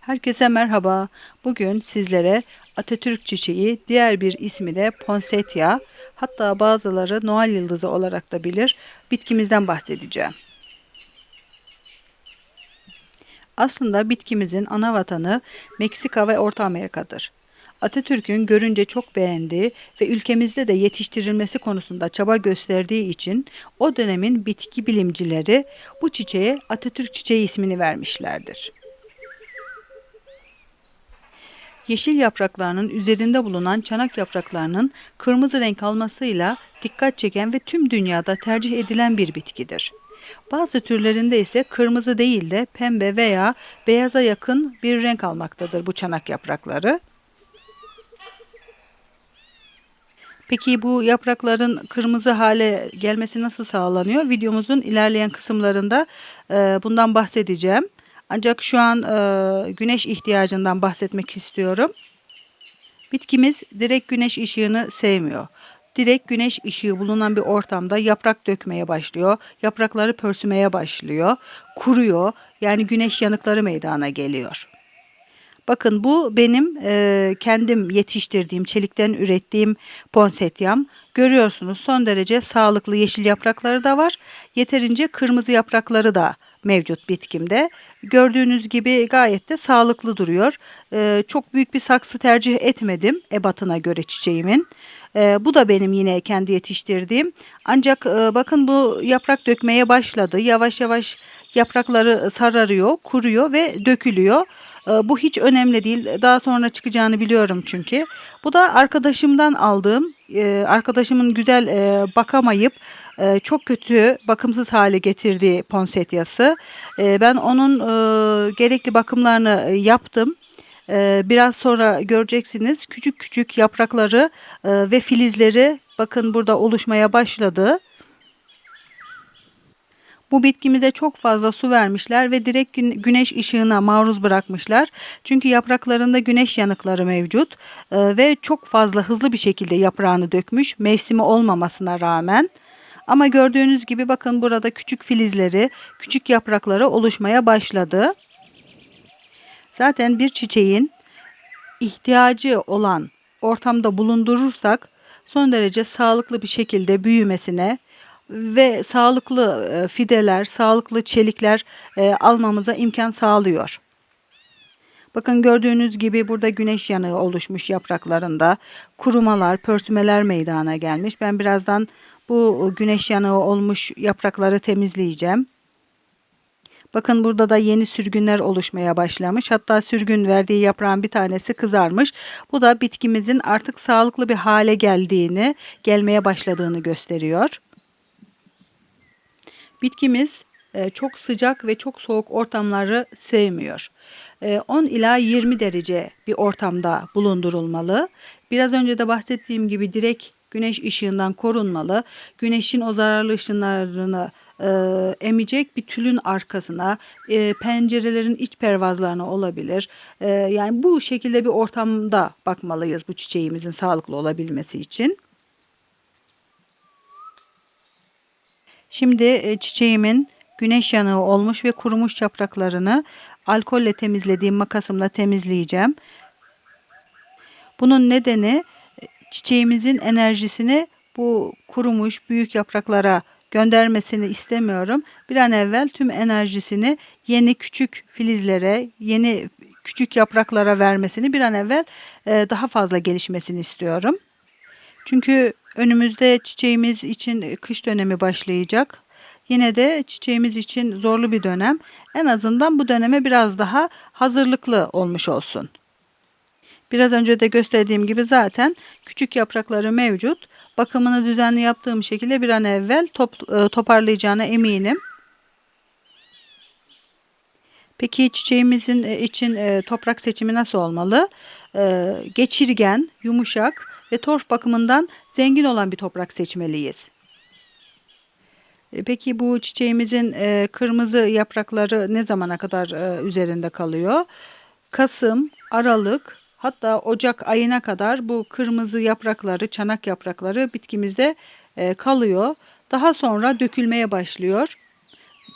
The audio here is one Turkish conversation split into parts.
Herkese merhaba. Bugün sizlere Atatürk çiçeği, diğer bir ismi de Poinsettia, hatta bazıları Noel yıldızı olarak da bilir, bitkimizden bahsedeceğim. Aslında bitkimizin ana vatanı Meksika ve Orta Amerika'dır. Atatürk'ün görünce çok beğendiği ve ülkemizde de yetiştirilmesi konusunda çaba gösterdiği için o dönemin bitki bilimcileri bu çiçeğe Atatürk çiçeği ismini vermişlerdir. Yeşil yapraklarının üzerinde bulunan çanak yapraklarının kırmızı renk almasıyla dikkat çeken ve tüm dünyada tercih edilen bir bitkidir. Bazı türlerinde ise kırmızı değil de pembe veya beyaza yakın bir renk almaktadır bu çanak yaprakları. Peki bu yaprakların kırmızı hale gelmesi nasıl sağlanıyor? Videomuzun ilerleyen kısımlarında e, bundan bahsedeceğim. Ancak şu an e, güneş ihtiyacından bahsetmek istiyorum. Bitkimiz direkt güneş ışığını sevmiyor. Direkt güneş ışığı bulunan bir ortamda yaprak dökmeye başlıyor. Yaprakları pörsümeye başlıyor. Kuruyor. Yani güneş yanıkları meydana geliyor. Bakın bu benim e, kendim yetiştirdiğim, çelikten ürettiğim ponsetyam. Görüyorsunuz son derece sağlıklı yeşil yaprakları da var. Yeterince kırmızı yaprakları da mevcut bitkimde. Gördüğünüz gibi gayet de sağlıklı duruyor. E, çok büyük bir saksı tercih etmedim ebatına göre çiçeğimin. E, bu da benim yine kendi yetiştirdiğim. Ancak e, bakın bu yaprak dökmeye başladı. Yavaş yavaş yaprakları sararıyor, kuruyor ve dökülüyor. E, bu hiç önemli değil. Daha sonra çıkacağını biliyorum çünkü. Bu da arkadaşımdan aldığım, e, arkadaşımın güzel e, bakamayıp e, çok kötü bakımsız hale getirdiği ponsetyası. E, ben onun e, gerekli bakımlarını yaptım. Biraz sonra göreceksiniz küçük küçük yaprakları ve filizleri bakın burada oluşmaya başladı. Bu bitkimize çok fazla su vermişler ve direkt güneş ışığına maruz bırakmışlar. Çünkü yapraklarında güneş yanıkları mevcut ve çok fazla hızlı bir şekilde yaprağını dökmüş mevsimi olmamasına rağmen. Ama gördüğünüz gibi bakın burada küçük filizleri, küçük yaprakları oluşmaya başladı. Zaten bir çiçeğin ihtiyacı olan ortamda bulundurursak son derece sağlıklı bir şekilde büyümesine ve sağlıklı e, fideler, sağlıklı çelikler e, almamıza imkan sağlıyor. Bakın gördüğünüz gibi burada güneş yanığı oluşmuş yapraklarında. Kurumalar, pörsümeler meydana gelmiş. Ben birazdan bu güneş yanığı olmuş yaprakları temizleyeceğim. Bakın burada da yeni sürgünler oluşmaya başlamış. Hatta sürgün verdiği yaprağın bir tanesi kızarmış. Bu da bitkimizin artık sağlıklı bir hale geldiğini, gelmeye başladığını gösteriyor. Bitkimiz e, çok sıcak ve çok soğuk ortamları sevmiyor. 10 e, ila 20 derece bir ortamda bulundurulmalı. Biraz önce de bahsettiğim gibi direkt güneş ışığından korunmalı. Güneşin o zararlı ışınlarını e, emecek bir tülün arkasına, e, pencerelerin iç pervazlarına olabilir. E, yani bu şekilde bir ortamda bakmalıyız bu çiçeğimizin sağlıklı olabilmesi için. Şimdi e, çiçeğimin güneş yanığı olmuş ve kurumuş yapraklarını alkolle temizlediğim makasımla temizleyeceğim. Bunun nedeni çiçeğimizin enerjisini bu kurumuş büyük yapraklara göndermesini istemiyorum. Bir an evvel tüm enerjisini yeni küçük filizlere, yeni küçük yapraklara vermesini bir an evvel e, daha fazla gelişmesini istiyorum. Çünkü önümüzde çiçeğimiz için kış dönemi başlayacak. Yine de çiçeğimiz için zorlu bir dönem. En azından bu döneme biraz daha hazırlıklı olmuş olsun. Biraz önce de gösterdiğim gibi zaten küçük yaprakları mevcut. Bakımını düzenli yaptığım şekilde bir an evvel top, e, toparlayacağına eminim. Peki çiçeğimizin e, için e, toprak seçimi nasıl olmalı? Geçirgen, yumuşak ve torf bakımından zengin olan bir toprak seçmeliyiz. Peki bu çiçeğimizin kırmızı yaprakları ne zamana kadar üzerinde kalıyor? Kasım, Aralık, Hatta Ocak ayına kadar bu kırmızı yaprakları, çanak yaprakları bitkimizde e, kalıyor. Daha sonra dökülmeye başlıyor.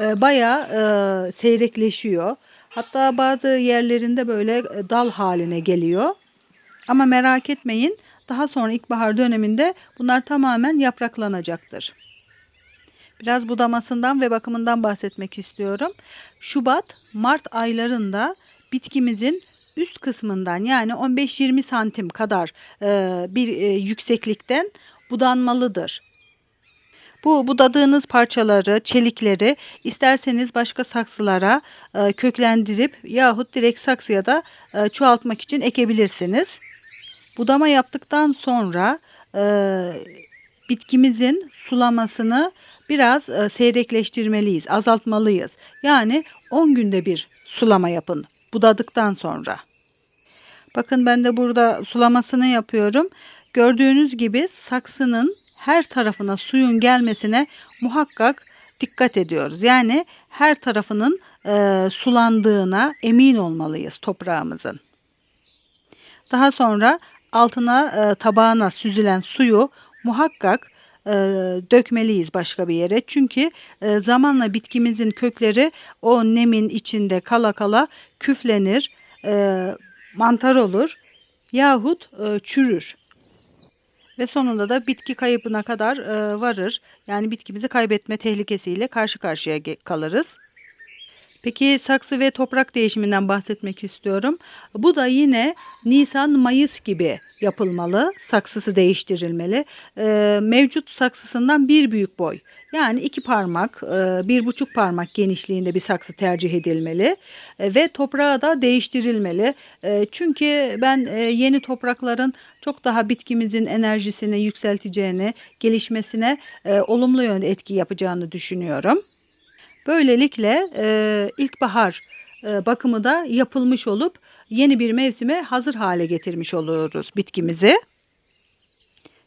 E, bayağı e, seyrekleşiyor. Hatta bazı yerlerinde böyle dal haline geliyor. Ama merak etmeyin. Daha sonra ilkbahar döneminde bunlar tamamen yapraklanacaktır. Biraz budamasından ve bakımından bahsetmek istiyorum. Şubat, Mart aylarında bitkimizin üst kısmından yani 15-20 santim kadar e, bir e, yükseklikten budanmalıdır. Bu budadığınız parçaları, çelikleri isterseniz başka saksılara e, köklendirip yahut direkt saksıya da e, çoğaltmak için ekebilirsiniz. Budama yaptıktan sonra e, bitkimizin sulamasını biraz e, seyrekleştirmeliyiz, azaltmalıyız. Yani 10 günde bir sulama yapın budadıktan sonra. Bakın ben de burada sulamasını yapıyorum. Gördüğünüz gibi saksının her tarafına suyun gelmesine muhakkak dikkat ediyoruz. Yani her tarafının e, sulandığına emin olmalıyız toprağımızın. Daha sonra altına e, tabağına süzülen suyu muhakkak e, dökmeliyiz başka bir yere. Çünkü e, zamanla bitkimizin kökleri o nemin içinde kala kala küflenir, e, mantar olur yahut e, çürür. Ve sonunda da bitki kaybına kadar e, varır. Yani bitkimizi kaybetme tehlikesiyle karşı karşıya kalırız. Peki saksı ve toprak değişiminden bahsetmek istiyorum. Bu da yine Nisan-Mayıs gibi yapılmalı. Saksısı değiştirilmeli. Ee, mevcut saksısından bir büyük boy yani iki parmak, e, bir buçuk parmak genişliğinde bir saksı tercih edilmeli. E, ve toprağı da değiştirilmeli. E, çünkü ben e, yeni toprakların çok daha bitkimizin enerjisini yükselteceğini, gelişmesine e, olumlu yönde etki yapacağını düşünüyorum. Böylelikle e, ilkbahar e, bakımı da yapılmış olup yeni bir mevsime hazır hale getirmiş oluruz bitkimizi.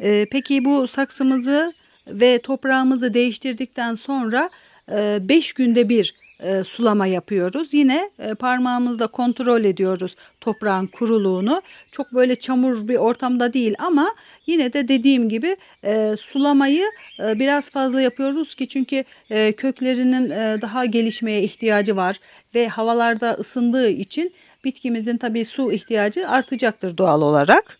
E, peki bu saksımızı ve toprağımızı değiştirdikten sonra 5 e, günde bir e, sulama yapıyoruz. Yine e, parmağımızla kontrol ediyoruz toprağın kuruluğunu. Çok böyle çamur bir ortamda değil ama yine de dediğim gibi e, sulamayı e, biraz fazla yapıyoruz ki çünkü e, köklerinin e, daha gelişmeye ihtiyacı var ve havalarda ısındığı için bitkimizin tabii su ihtiyacı artacaktır doğal olarak.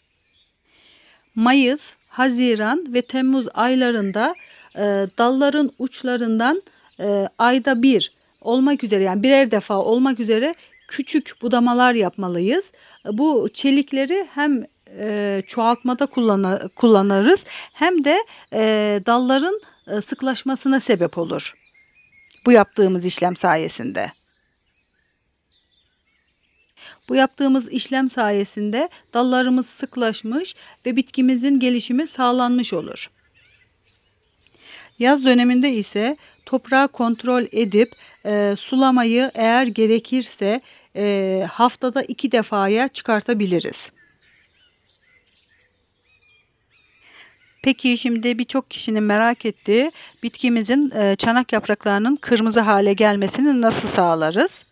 Mayıs, Haziran ve Temmuz aylarında e, dalların uçlarından e, ayda bir olmak üzere yani birer defa olmak üzere küçük budamalar yapmalıyız. Bu çelikleri hem e, çoğaltmada kullanı, kullanırız hem de e, dalların e, sıklaşmasına sebep olur. Bu yaptığımız işlem sayesinde. Bu yaptığımız işlem sayesinde dallarımız sıklaşmış ve bitkimizin gelişimi sağlanmış olur. Yaz döneminde ise toprağı kontrol edip e, sulamayı eğer gerekirse e, haftada iki defaya çıkartabiliriz. Peki şimdi birçok kişinin merak ettiği bitkimizin e, çanak yapraklarının kırmızı hale gelmesini nasıl sağlarız?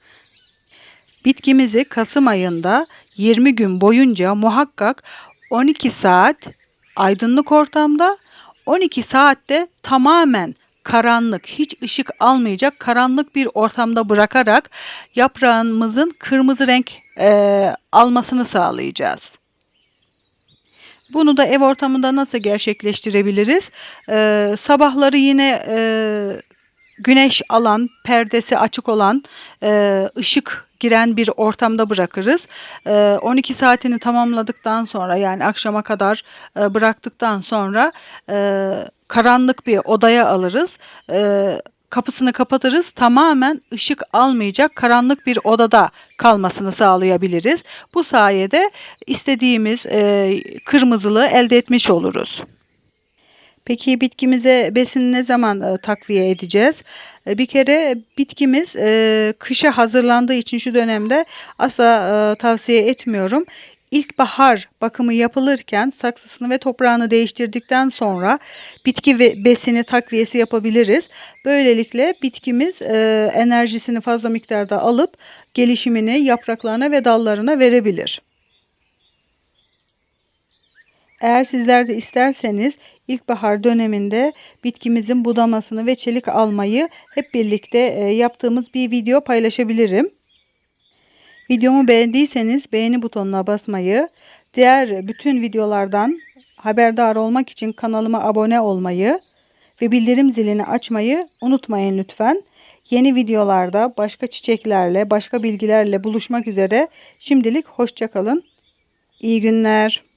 Bitkimizi Kasım ayında 20 gün boyunca muhakkak 12 saat aydınlık ortamda 12 saatte tamamen karanlık, hiç ışık almayacak karanlık bir ortamda bırakarak yaprağımızın kırmızı renk e, almasını sağlayacağız. Bunu da ev ortamında nasıl gerçekleştirebiliriz? Ee, sabahları yine e, güneş alan, perdesi açık olan, e, ışık giren bir ortamda bırakırız. E, 12 saatini tamamladıktan sonra yani akşama kadar e, bıraktıktan sonra e, karanlık bir odaya alırız. E, kapısını kapatırız. Tamamen ışık almayacak karanlık bir odada kalmasını sağlayabiliriz. Bu sayede istediğimiz kırmızılığı elde etmiş oluruz. Peki bitkimize besin ne zaman e, takviye edeceğiz? E, bir kere bitkimiz e, kışa hazırlandığı için şu dönemde asla tavsiye etmiyorum ilkbahar bakımı yapılırken saksısını ve toprağını değiştirdikten sonra bitki ve besini takviyesi yapabiliriz. Böylelikle bitkimiz e, enerjisini fazla miktarda alıp gelişimini yapraklarına ve dallarına verebilir. Eğer sizler de isterseniz ilkbahar döneminde bitkimizin budamasını ve çelik almayı hep birlikte e, yaptığımız bir video paylaşabilirim. Videomu beğendiyseniz beğeni butonuna basmayı, diğer bütün videolardan haberdar olmak için kanalıma abone olmayı ve bildirim zilini açmayı unutmayın lütfen. Yeni videolarda başka çiçeklerle, başka bilgilerle buluşmak üzere. Şimdilik hoşçakalın. İyi günler.